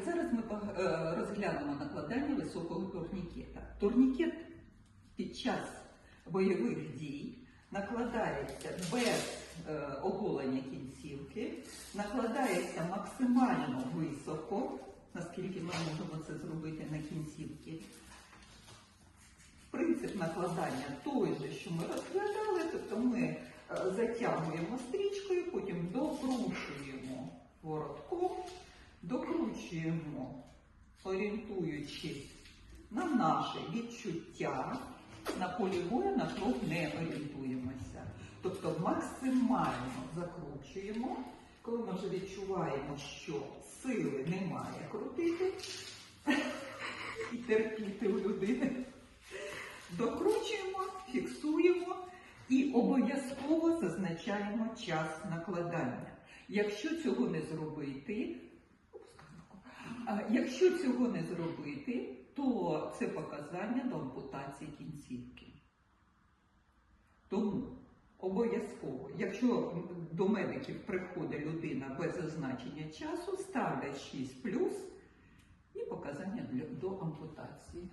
Зараз ми е, розглянемо накладання високого турнікета. Турнікет під час бойових дій накладається без е, оголення кінцівки, накладається максимально високо, наскільки ми можемо це зробити на кінцівки. Принцип накладання той же, що ми розглядали, тобто ми е, затягуємо стрічкою, потім докручуємо докручуємо, орієнтуючись на наше відчуття, на полі бою на кров не орієнтуємося. Тобто максимально закручуємо, коли ми вже відчуваємо, що сили немає крутити і терпіти у людини. Докручуємо, фіксуємо і обов'язково зазначаємо час накладання. Якщо цього не зробити, якщо цього не зробити, то це показання до ампутації кінцівки. Тому обов'язково, якщо до медиків приходить людина без зазначення часу, ставлять 6 плюс і показання до ампутації.